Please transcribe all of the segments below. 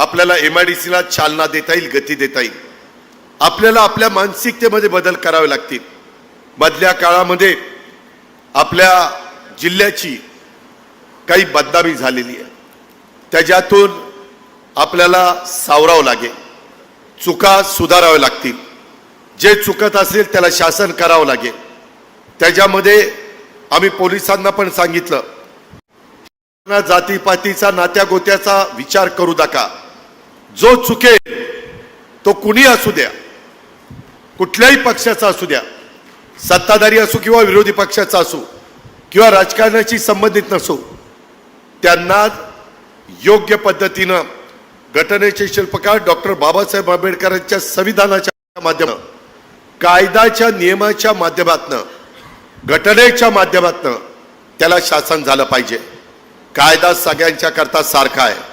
आपल्याला M I D सीला चालना देता येईल गती देता येईल. आपल्याला आपल्या मानसिकतेमध्ये बदल करावे लागतील. मधल्या काळामध्ये आपल्या जिल्ह्याची काही बदनामी झालेली आहे. त्याच्यातून आपल्याला सावरावं लागेल. चुका सुधाराव्या लागतील. जे चुकत असेल त्याला शासन करावं लागेल. त्याच्यामध्ये आम्ही पोलिसांना पण सांगितलं. जातीपातीचा नात्यागोत्याचा विचार करू नका. जो चुकेल तो कुणी असू द्या. कुठल्याही पक्षाचा असू द्या. सत्ताधारी असू किंवा विरोधी पक्षाचा असू किंवा राजकारणाशी संबंधित नसो त्यांना योग्य पद्धतीनं घटनेचे शिल्पकार डॉक्टर बाबासाहेब आंबेडकरांच्या संविधानाच्या माध्यमात कायद्याच्या नियमाच्या माध्यमातनं घटनेच्या माध्यमातनं त्याला शासन झालं पाहिजे. कायदा सगळ्यांच्या करता सारखा आहे.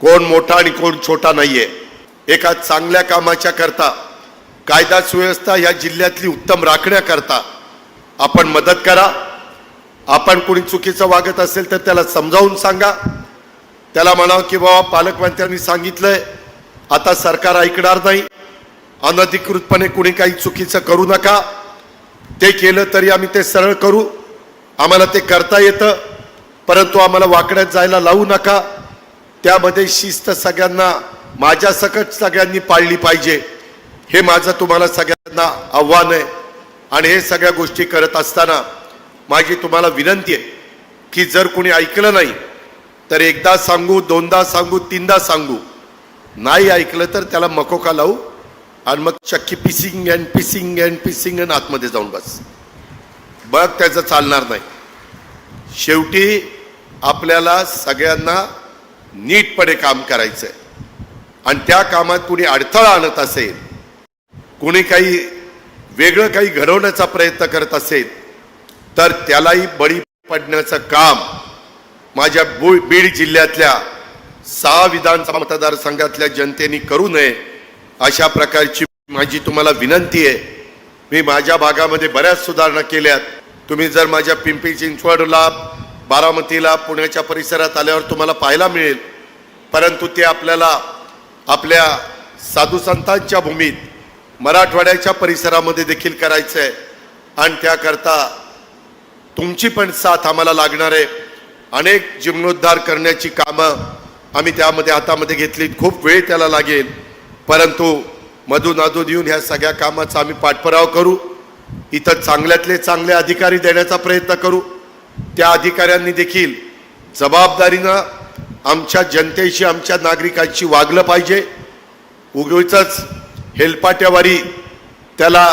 कोण मोठा आणि कोण छोटा नाहीये. एका चांगल्या कामाच्या करता कायदा सुव्यवस्था या जिल्ह्यातली उत्तम राखण्याकरता आपण मदत करा. आपण कोणी चुकीचं वागत असेल तर त्याला समजावून सांगा. त्याला म्हणावं की बाबा पालकमंत्र्यांनी सांगितलंय आता सरकार ऐकणार नाही. अनधिकृतपणे कुणी काही चुकीचं करू नका. ते केलं तरी आम्ही ते सरळ करू. आम्हाला ते करता येतं परंतु आम्हाला वाकड्यात जायला लावू नका. त्यामध्ये शिस्त सगळ्यांना माझ्या सकट सगळ्यांनी पाळली पाहिजे. हे माझं तुम्हाला सगळ्यांना आव्हान आहे. आणि हे सगळ्या गोष्टी करत असताना माझी तुम्हाला विनंती आहे की जर कोणी ऐकलं नाही तर एकदा सांगू दोनदा सांगू तीनदा सांगू. नाही ऐकलं तर त्याला मकोका लावू? आणि मग चक्की पिसिंग अँड पिसिंग अँड पिसिंग अँड आतमध्ये जाऊन बस. बघ त्याचं चालणार नाही. शेवटी आपल्याला सगळ्यांना नीटपणे काम करायचं आहे आणि त्या कामात कुणी अडथळा आणत असेल कुणी काही वेगळं काही घडवण्याचा प्रयत्न करत असेल तर त्यालाही बळी पडण्याचं काम माझ्या बु- बीड जिल्ह्यातल्या सहा विधानसभा मतदारसंघातल्या जनतेने करू नये अशा प्रकारची माझी तुम्हाला विनंती आहे. मी माझ्या भागामध्ये बऱ्याच सुधारणा केल्यात. तुम्ही जर माझ्या पिंपरी चिंचवडला बारामतीला पुण्याच्या परिसरात आल्यावर तुम्हाला पाहायला मिळेल. परंतु ते आपल्याला आपल्या साधू संतांच्या भूमीत मराठवाड्याच्या परिसरामध्ये देखील करायचं आहे आणि त्याकरता तुमची पण साथ आम्हाला लागणार आहे. अनेक जीर्णोद्धार करण्याची कामं आम्ही त्यामध्ये हातामध्ये घेतली खूप वेळ त्याला लागेल. परंतु मधून अधून येऊन ह्या सगळ्या कामाचा आम्ही पाठपुरावा करू. इथं चांगल्यातले चांगले अधिकारी देण्याचा प्रयत्न करू. त्या अधिकाऱ्यांनी देखील जबाबदारीनं आमच्या जनतेशी आमच्या नागरिकांशी वागलं पाहिजे. उगीच हेलपाट्यावारी त्याला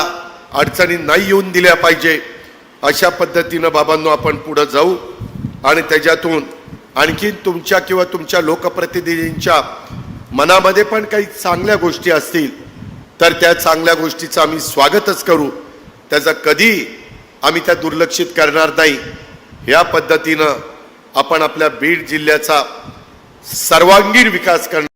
अडचणी नाही येऊन दिल्या पाहिजे. अशा पद्धतीनं बाबांनो आपण पुढं जाऊ आणि त्याच्यातून आणखीन तुमच्या किंवा तुमच्या लोकप्रतिनिधींच्या मनामध्ये पण काही चांगल्या गोष्टी असतील तर त्या चांगल्या गोष्टीचं आम्ही स्वागतच करू. त्याचं कधी आम्ही त्या दुर्लक्षित करणार नाही. या पद्धतीनं आपण आपल्या बीड जिल्ह्याचा सर्वांगीण विकास करणार